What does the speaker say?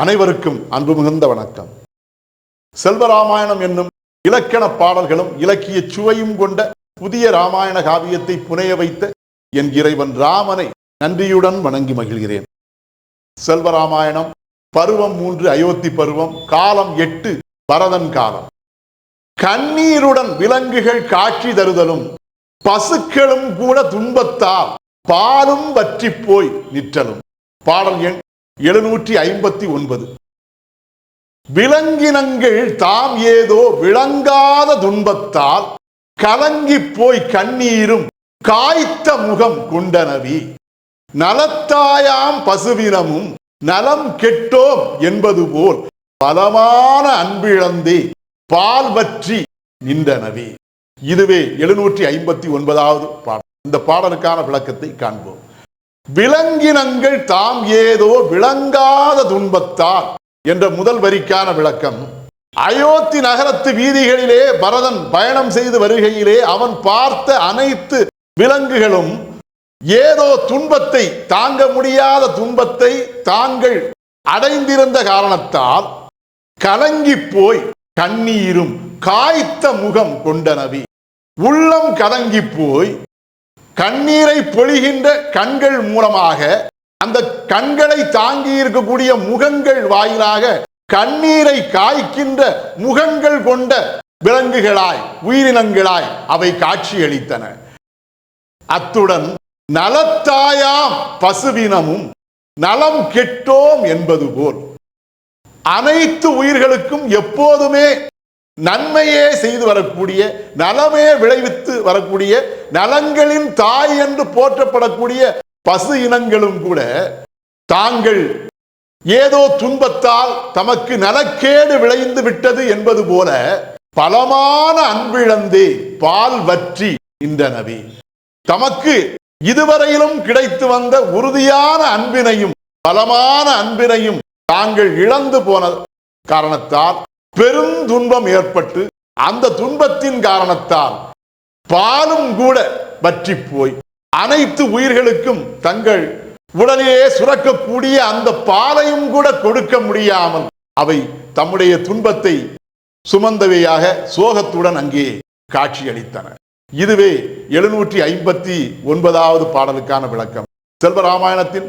அனைவருக்கும் அன்பு மிகுந்த வணக்கம். செல்வராமாயணம் என்னும் இலக்கண பாடல்களும் இலக்கிய சுவையும் கொண்ட புதிய ராமாயண காவியத்தை புனைய வைத்த என் இறைவன் ராமனை நன்றியுடன் வணங்கி மகிழ்கிறேன். செல்வராமாயணம் பருவம் மூன்று அயோத்தி பருவம் காலம் எட்டு பரதன் காலம். கண்ணீருடன் விலங்குகள் காட்சி தருதலும் பசுக்களும் கூட துன்பத்தால் பாலும் வற்றி போய் நிற்றலும். பாடல் எண் எழுநூற்றி ஐம்பத்தி ஒன்பது. விலங்கினங்கள் தாம் ஏதோ விளங்காத துன்பத்தால் கலங்கி போய் கண்ணீரும் காய்த்த முகம் கொண்டனவி. நலத்தாயாம் பசுவினமும் நலம் கெட்டோம் என்பது போல் பலமான அன்பிழந்தே பால் பற்றி நின்றனவே. இதுவே எழுநூற்றி ஐம்பத்தி ஒன்பதாவது பாடல். இந்த பாடலுக்கான விளக்கத்தை காண்போம். விலங்கினங்கள் தாம் ஏதோ விளங்காத துன்பத்தால் என்ற முதல் வரிக்கான விளக்கம். அயோத்தி நகரத்து வீதிகளிலே பரதன் பயணம் செய்து வருகையிலே அவன் பார்த்த அனைத்து விலங்குகளும் ஏதோ துன்பத்தை தாங்க முடியாத துன்பத்தை தாங்கள் அடைந்திருந்த காரணத்தால் கலங்கி போய் கண்ணீரும் காய்த்த முகம் கொண்டனவி. உள்ளம் கலங்கி போய் கண்ணீரை பொழிகின்ற கண்கள் மூலமாக அந்த கண்களை தாங்கி இருக்கக்கூடிய முகங்கள் வாயிலாக கண்ணீரை காய்க்கின்ற முகங்கள் கொண்ட விலங்குகளாய் உயிரினங்களாய் அவை காட்சியளித்தன. அத்துடன் நலத்தாயாம் பசுவினமும் நலம் கெட்டோம் என்பது போல் அனைத்து உயிர்களுக்கும் எப்போதுமே நன்மையே செய்து வரக்கூடிய நலமே விளைவித்து வரக்கூடிய நலங்களின் தாய் என்று போற்றப்படக்கூடிய பசு இனங்களும் கூட தாங்கள் ஏதோ துன்பத்தால் தமக்கு நலக்கேடு விளைந்து விட்டது என்பது போல பலமான அன்பிழந்தே பால் வற்றி நின்றனவே. தமக்கு இதுவரையிலும் கிடைத்து வந்த உறுதியான அன்பினையும் பலமான அன்பினையும் தாங்கள் இழந்து போன காரணத்தால் பெருந்துன்பம் ஏற்பட்டு அந்த துன்பத்தின் காரணத்தால் பாலும் கூட வற்றி போய் அனைத்து உயிர்களுக்கும் தங்கள் உடனே சுரக்கக்கூடிய அந்த பாலையும் கூட கொடுக்க முடியாமல் அவை தம்முடைய துன்பத்தை சுமந்தவையாக சோகத்துடன் அங்கே காட்சியளித்தன. இதுவே எழுநூற்றி ஐம்பத்தி ஒன்பதாவது பாடலுக்கான விளக்கம். செல்வராமாயணத்தின்